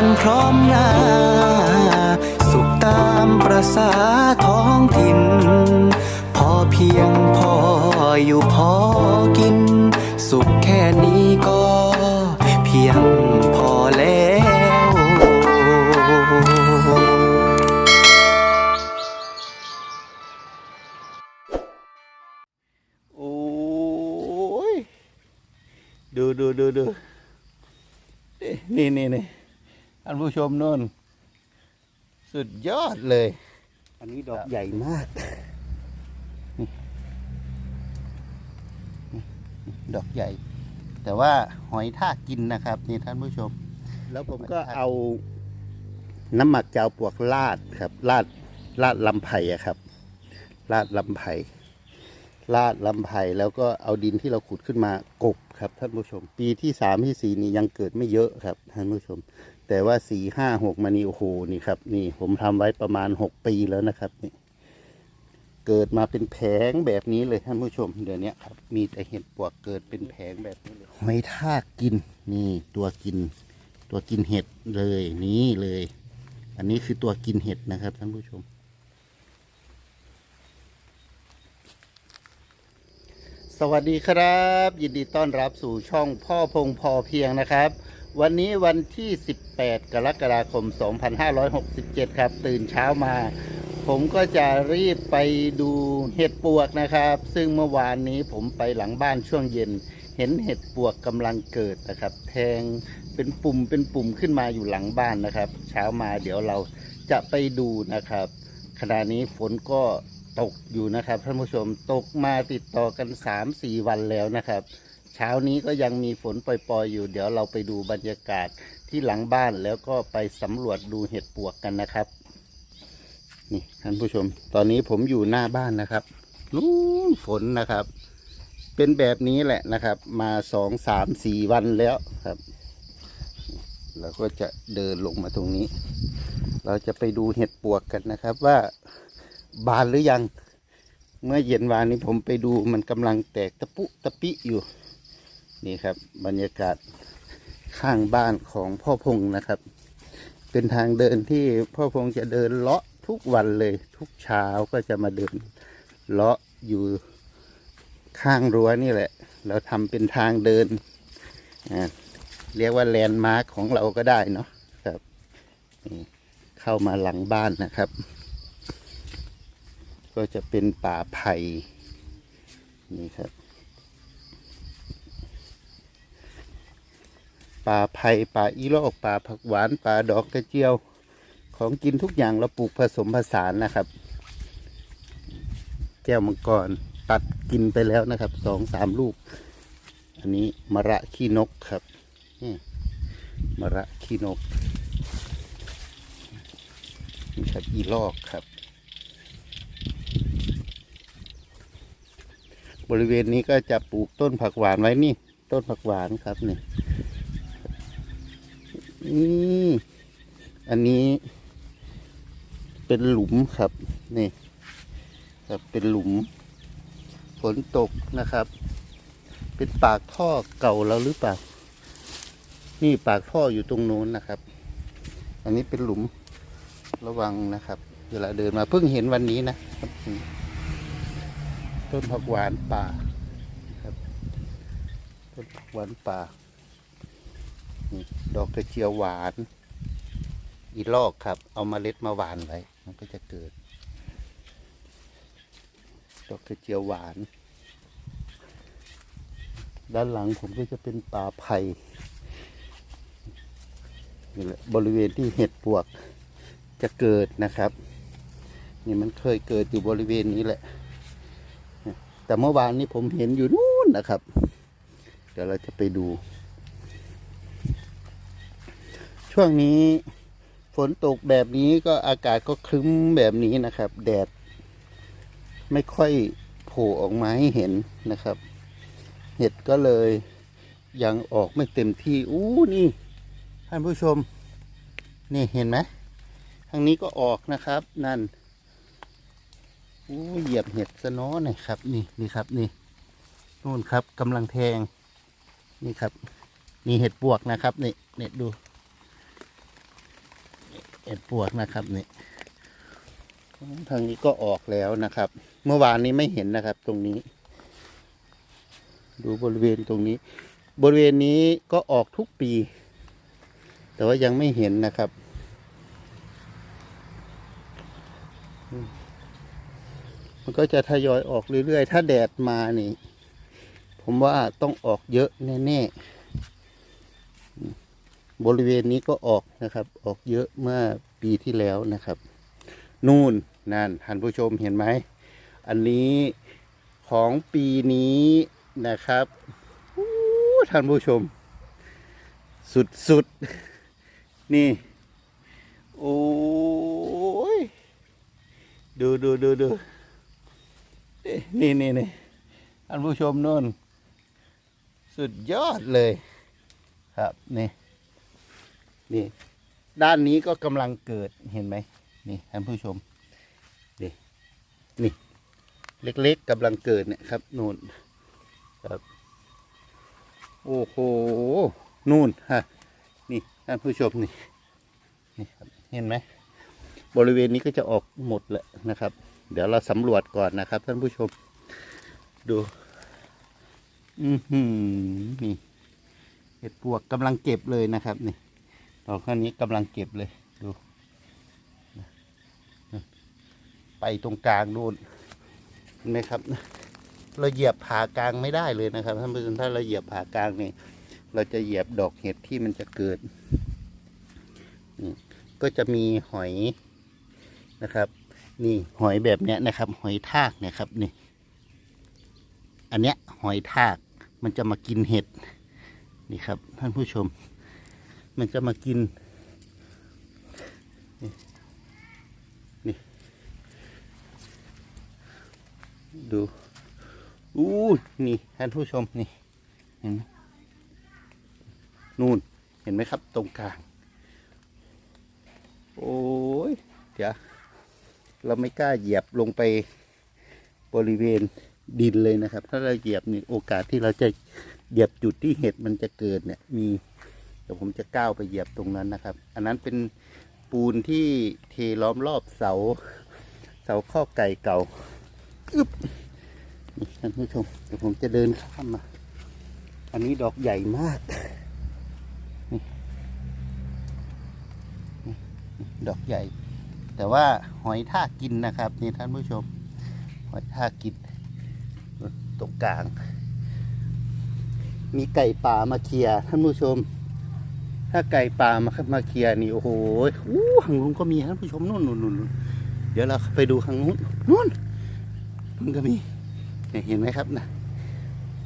กันพร้อมหน้า สุขตามประษาท้องถิ่น พอเพียงพออยู่พอกิน สุขแค่นี้ก็เพียงพอแล้วโอ้ยดูดูดูดูนี่นี่นี่ ท่านผู้ชมนู่น สุดยอดเลย อันนี้ดอกใหญ่มาก ดอกใหญ่ แต่ว่าหอยทากกินนะครับ นี่ท่านผู้ชม แล้วผมก็เอาน้ำหมักเจ้าปวกลาดครับลาดลาดลำไผ่อะครับลาดลำไผ่ลาดลำไผ่แล้วก็เอาดินที่เราขุดขึ้นมากบครับท่านผู้ชม ปีที่สามที่สี่นี่ยังเกิดไม่เยอะครับท่านผู้ชม แต่ว่าสี่ห้าหกมานี่โอ้โหนี่ครับ นี่ผมทำไว้ประมาณหกปีแล้วนะครับนี่เกิดมาเป็นแผงแบบนี้เลยท่านผู้ชม เดี๋ยวนี้ครับ มีแต่เห็ดปวกเกิดเป็นแผงแบบนี้เลยหอยทากกินนี่ตัวกิน ตัวกินเห็ดเลยนี่เลย อันนี้คือตัวกินเห็ดนะครับท่านผู้ชม สวัสดีครับ ยินดีต้อนรับสู่ช่องพ่อพงพอเพียงนะครับ วันนี้วันที่ 18 กรกฎาคม 2567 ครับ ตื่นเช้ามา ผมก็จะรีบไปดูเห็ดปวกนะครับ ซึ่งเมื่อวานนี้ผมไปหลังบ้านช่วงเย็น เห็นเห็ดปวกกำลังเกิดนะครับ แทงเป็นปุ่มเป็นปุ่มขึ้นมาอยู่หลังบ้านนะครับ เช้ามาเดี๋ยวเราจะไปดูนะครับ ขณะนี้ฝนก็ตกอยู่นะครับท่านผู้ชมตกมาติดต่อกัน 3-4 วันแล้วนะครับ เช้านี้ก็ยังมีฝนปล่อยๆอยู่ เดี๋ยวเราไปดูบรรยากาศที่หลังบ้านแล้วก็ไปสำรวจดูเห็ดปวกกันนะครับ นี่ท่านผู้ชม ตอนนี้ผมอยู่หน้าบ้านนะครับนู้นฝนนะครับ เป็นแบบนี้แหละนะครับ มาสองสามสี่วันแล้วครับเราก็จะเดินลงมาตรงนี้ เราจะไปดูเห็ดปวกกันนะครับว่าบานหรือยัง เมื่อเย็นวานนี้ผมไปดูมันกำลังแตกตะปุตะปิอยู่ นี่ครับบรรยากาศข้างบ้านของพ่อพงนะครับ เป็นทางเดินที่พ่อพงจะเดินเลาะทุกวันเลย ทุกเช้าก็จะมาเดินเลาะอยู่ข้างรั้วนี่แหละ เราทำเป็นทางเดิน เรียกว่าแลนด์มาร์คของเราก็ได้เนาะครับเข้ามาหลังบ้านนะครับ ก็จะเป็นป่าไผ่นี่ครับ ป่าไผ่ป่าอีโลกป่าผักหวานป่าดอกกระเจียว ของกินทุกอย่างเราปลูกผสมผสานนะครับ แก้วมังกรตัดกินไปแล้วนะครับสองสามลูก อันนี้มะระขี้นกครับนี่มะระขี้นกนี่ครับอีลอกครับ บริเวณนี้ก็จะปลูกต้นผักหวานไว้นี่ ต้นผักหวานครับนี่ นี่อันนี้ เป็นหลุมครับนี่ครับเป็นหลุม ฝนตกนะครับ เป็นปากท่อเก่าแล้วหรือเปล่า นี่ปากท่ออยู่ตรงโน้นนะครับ อันนี้เป็นหลุมระวังนะครับ เวลาเดินมาเพิ่งเห็นวันนี้นะครับต้นผักหวานป่าครับต้นผักหวานป่า ดอกกระเจียวหวาน อีลอกครับ เอามาเล็ดมาหวานไว้มันก็จะเกิด ดอกกระเจียวหวาน ด้านหลังผมก็จะเป็นป่าไผ่บริเวณที่เห็ดปวกจะเกิดนะครับ นี่มันเคยเกิดอยู่บริเวณนี้แหละ แต่เมื่อวานนี้ผมเห็นอยู่นู่นนะครับ เดี๋ยวเราจะไปดู ช่วงนี้ฝนตกแบบนี้ก็อากาศก็ครึ้มแบบนี้นะครับ แดด ไม่ค่อยโผล่ออกมาให้เห็นนะครับ เห็ดก็เลยยังออกไม่เต็มที่ อู้นี่ท่านผู้ชม นี่เห็นไหมทางนี้ก็ออกนะครับ นั่นอู้เหยียบเห็ดซะน้อหน่อยครับ นี่นี่ครับนี่นู่นครับกำลังแทง นี่ครับ นี่เห็ดปวกนะครับ นี่เนี่ยดู เห็ดปวกนะครับนี่ทางนี้ก็ออกแล้วนะครับ เมื่อวานนี้ไม่เห็นนะครับ ตรงนี้ ดูบริเวณตรงนี้ บริเวณนี้ก็ออกทุกปี แต่ว่ายังไม่เห็นนะครับมันก็จะทยอยออกเรื่อยๆ ถ้าแดดมานี่ ผมว่าต้องออกเยอะแน่ๆ บริเวณนี้ก็ออกนะครับ ออกเยอะเมื่อปีที่แล้วนะครับ นู่นนั่นท่านผู้ชมเห็นไหม อันนี้ของปีนี้นะครับท่านผู้ชม สุดๆนี่ โอ้ย ดูดูดูดูนี่นี่นี่ท่านผู้ชมนู่น สุดยอดเลย ครับนี่ นี่ ด้านนี้ก็กำลังเกิดเห็นไหมนี่ท่านผู้ชมนี่นี่ เล็กๆกำลังเกิดเนี่ยครับนู่นครับโอ้โหนู่นฮะนี่ท่านผู้ชมนี่นี่ครับเห็นไหมบริเวณนี้ก็จะออกหมดแหละนะครับ เดี๋ยวเราสำรวจก่อนนะครับท่านผู้ชม ดูอือหือนี่เห็ดปวกกำลังเก็บเลยนะครับนี่ ดอกข้างนี้กำลังเก็บเลยดูไปตรงกลางนู่นเห็นไหมครับ เราเหยียบผ่ากลางไม่ได้เลยนะครับท่านผู้ชมถ้าเราเหยียบผ่ากลางนี่เราจะเหยียบดอกเห็ดที่มันจะเกิดก็จะมีหอยนะครับ นี่หอยแบบเนี้ยนะครับ หอยทากเนี่ยครับนี่ อันเนี้ยหอยทากมันจะมากินเห็ดนี่ครับ ท่านผู้ชม มันจะมากินดูอู้นี่ท่านผู้ชมนี่เห็นไหมนู่นเห็นไหมครับตรงกลาง โอ้ยเดี๋ยวเราไม่กล้าเหยียบลงไปบริเวณดินเลยนะครับ ถ้าเราเหยียบนี่โอกาสที่เราจะเหยียบจุดที่เห็ดมันจะเกิดเนี่ยมี ดี๋ยวผมจะก้าวไปเหยียบตรงนั้นนะครับ อันนั้นเป็นปูนที่เทล้อมรอบเสา เสาข้อไก่เก่าอึ๊บนี่ท่านผู้ชมเดี๋ยวผมจะเดินข้ามมาอันนี้ดอกใหญ่มากนี่ดอกใหญ่ แต่ว่าหอยท่ากินนะครับนี่ท่านผู้ชม หอยท่ากินตรงกลาง มีไก่ป่ามาเคลียท่านผู้ชม ถ้าไก่ป่ามามาเคลียร์นี่โอ้โหอู้ข้างนู้นก็มีท่านผู้ชมนู่นนู่นนู่นเดี๋ยวเราไปดูข้างนู้นนู่นมันก็มีเห็นไหมครับนะ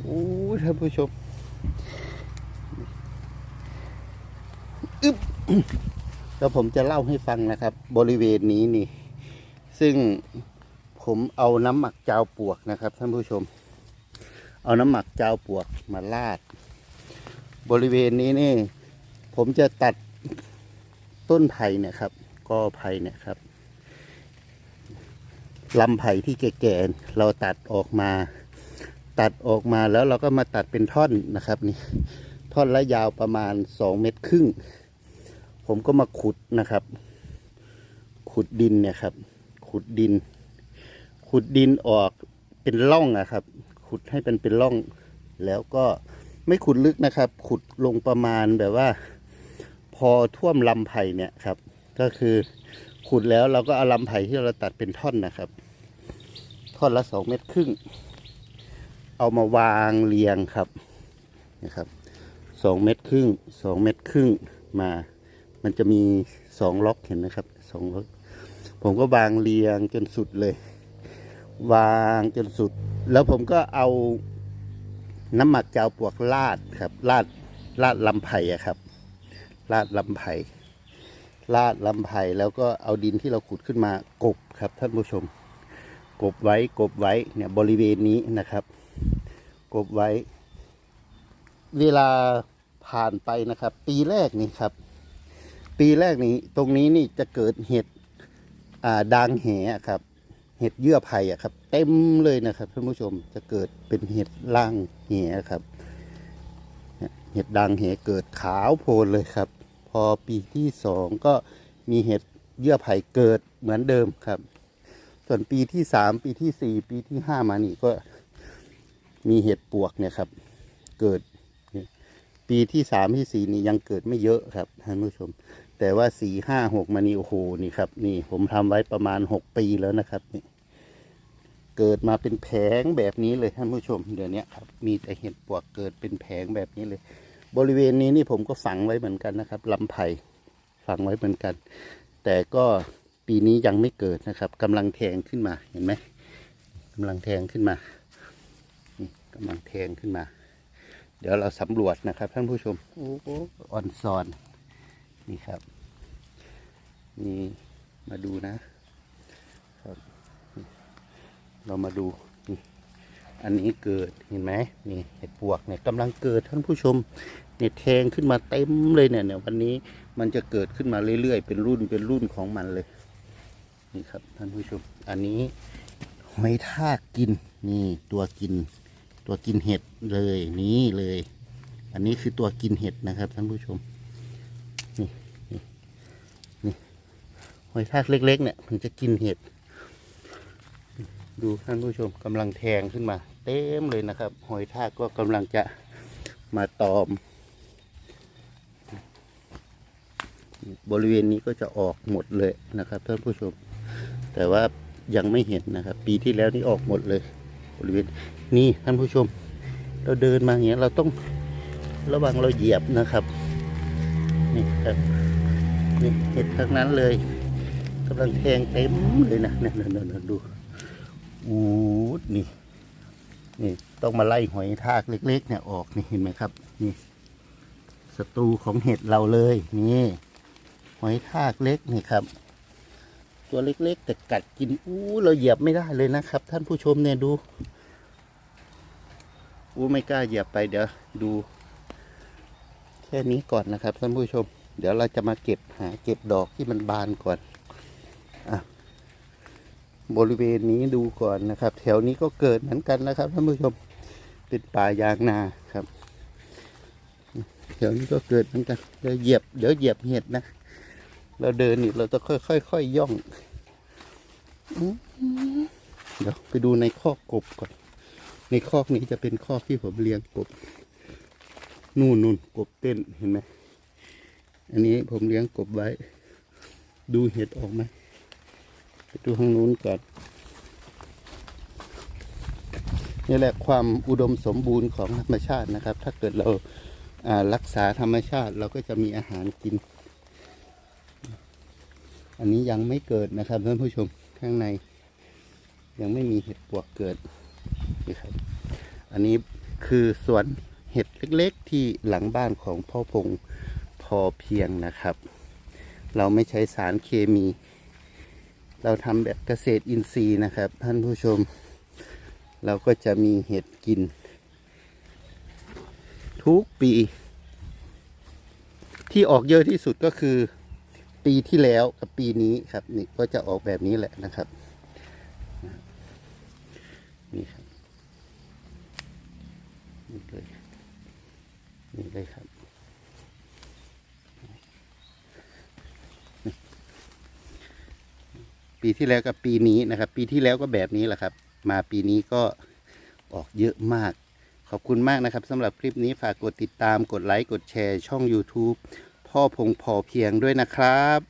โอ้ยท่านผู้ชมอึ๊บแล้วผมจะเล่าให้ฟังนะครับ บริเวณนี้นี่ ซึ่งผมเอาน้ำหมักจาวปวกนะครับ ท่านผู้ชม เอาน้ำหมักจาวปวกมาลาด บริเวณนี้นี่ ผมจะตัดต้นไผ่เนี่ยครับกอไผ่เนี่ยครับลำไผ่ที่แก่ๆเราตัดออกมา ตัดออกมาแล้วเราก็มาตัดเป็นท่อนนะครับนี่ท่อนละยาวประมาณสองเมตรครึ่ง ผมก็มาขุดนะครับ ขุดดินเนี่ยครับ ขุดดิน ขุดดินออกเป็นร่องอะครับ ขุดให้เป็นเป็นร่อง แล้วก็ไม่ขุดลึกนะครับ ขุดลงประมาณแบบว่า อท่วมลำไผ่เนี่ยครับ ก็คือขุดแล้วเราก็เอาลำไผ่ที่เราตัดเป็นท่อนนะครับ ท่อนละสองเมตรครึ่ง เอามาวางเรียงครับนะครับสองเมตรครึ่งสองเมตรครึ่งมา มันจะมีสองล็อกเห็นไหมครับสองล็อกผมก็วางเรียงจนสุดเลย วางจนสุด แล้วผมก็เอาน้ำหมักจาวปลวกลาดครับลาดลาดลำไผ่ครับ ลาดลำไผ่ลาดลำไผ่แล้วก็เอาดินที่เราขุดขึ้นมากบครับท่านผู้ชม กบไว้กบไว้เนี่ยบริเวณนี้นะครับ กบไว้ เวลาผ่านไปนะครับ ปีแรกนี่ครับ ปีแรกนี้ตรงนี้นี่จะเกิดเห็ดอ่าดางแหครับ เห็ดเยื่อไผ่อะครับ เต็มเลยนะครับท่านผู้ชมจะเกิดเป็นเห็ดล่างแหครับเห็ดดังเหเกิดขาวโพลนเลยครับ พอปีที่สองก็มีเห็ดเยื่อไผ่เกิดเหมือนเดิมครับ ส่วนปีที่สามปีที่สี่ปีที่ห้ามานี่ก็มีเห็ดปวกเนี่ยครับ เกิด ปีที่สามที่สี่นี่ยังเกิดไม่เยอะครับท่านผู้ชม แต่ว่าสี่ห้าหกมานี่โอ้โหนี่ครับ นี่ผมทำไว้ประมาณหกปีแล้วนะครับนี่เกิดมาเป็นแผงแบบนี้เลยท่านผู้ชม เดี๋ยวนี้ครับ มีแต่เห็ดปวกเกิดเป็นแผงแบบนี้เลย บริเวณนี้นี่ผมก็ฝังไว้เหมือนกันนะครับลำไผ่ฝังไว้เหมือนกัน แต่ก็ปีนี้ยังไม่เกิดนะครับกำลังแทงขึ้นมาเห็นไหมกำลังแทงขึ้นมากำลังแทงขึ้นมา เดี๋ยวเราสำรวจนะครับท่านผู้ชมโอ้โหอ่อนซอนนี่ครับนี่มาดูนะครับเรามาดูนี่อันนี้เกิดเห็นไหมนี่เห็ดปวกเนี่ยกำลังเกิดท่านผู้ชม เนี่ยแทงขึ้นมาเต็มเลยเนี่ยเนี่ยวันนี้มันจะเกิดขึ้นมาเรื่อยๆ เป็นรุ่นเป็นรุ่นของมันเลย นี่ครับท่านผู้ชม อันนี้หอยทากกินนี่ตัวกิน ตัวกินเห็ดเลยนี่เลย อันนี้คือตัวกินเห็ดนะครับท่านผู้ชมนี่นี่นี่หอยทากเล็ก ๆ เนี่ยมันจะกินเห็ด ดูท่านผู้ชมกำลังแทงขึ้นมา เต็มเลยนะครับ หอยทากก็กำลังจะมาตอม บริเวณนี้ก็จะออกหมดเลยนะครับท่านผู้ชม แต่ว่ายังไม่เห็นนะครับ ปีที่แล้วนี่ออกหมดเลย บริเวณนี่ท่านผู้ชม เราเดินมาอย่างเงี้ยเราต้องระวังเราเหยียบนะครับนี่ครับนี่เห็ดทั้งนั้นเลยกำลังแทงเต็มเลยนะเนี่ยๆๆดูอูดนี่นี่ต้องมาไล่หอยทากเล็ก ๆ เนี่ยออกนี่เห็นไหมครับ นี่ศัตรูของเห็ดเราเลยนี่ หอยทากเล็กนี่ครับ ตัวเล็กๆ แต่กัดกินอู้เราเหยียบไม่ได้เลยนะครับ ท่านผู้ชมเนี่ยดูอู้ไม่กล้าเหยียบไปเดี๋ยวดู แค่นี้ก่อนนะครับท่านผู้ชม เดี๋ยวเราจะมาเก็บหาเก็บดอกที่มันบานก่อนอะบริเวณนี้ดูก่อนนะครับ แถวนี้ก็เกิดเหมือนกันนะครับท่านผู้ชมเป็นป่ายางนาครับ แถวนี้ก็เกิดเหมือนกันเดี๋ยวเหยียบเดี๋ยวเหยียบเห็ดนะ เราเดินนี่เราจะค่อยค่อยๆย่องอื้อหือเดี๋ยวไปดูในคอกกบก่อน ในคอกนี้จะเป็นคอกที่ผมเลี้ยงกบ นู่นนู่นกบเต้นเห็นไหมอันนี้ผมเลี้ยงกบไว้ ดูเห็ดออกไหมไปดูข้างนู้นก่อนนี่แหละความอุดมสมบูรณ์ของธรรมชาตินะครับ ถ้าเกิดเรารักษาธรรมชาติเราก็จะมีอาหารกิน อันนี้ยังไม่เกิดนะครับท่านผู้ชมข้างใน ยังไม่มีเห็ดปวกเกิดนี่ครับ อันนี้คือสวนเห็ดเล็กๆ ที่หลังบ้านของพ่อพงพอเพียงนะครับ เราไม่ใช้สารเคมี เราทำแบบเกษตรอินทรีย์นะครับ ท่านผู้ชม เราก็จะมีเห็ดกิน ทุกปี ที่ออกเยอะที่สุดก็คือ ปีที่แล้วกับปีนี้ครับนี่ก็จะออกแบบนี้แหละนะครับนี่ครับนี่เลยนี่เลยครับปีที่แล้วกับปีนี้นะครับ ปีที่แล้วก็แบบนี้แหละครับ มาปีนี้ก็ออกเยอะมาก ขอบคุณมากนะครับสำหรับคลิปนี้ฝากกดติดตามกดไลค์กดแชร์ช่อง YouTube พ่อพงพอเพียงด้วยนะครับ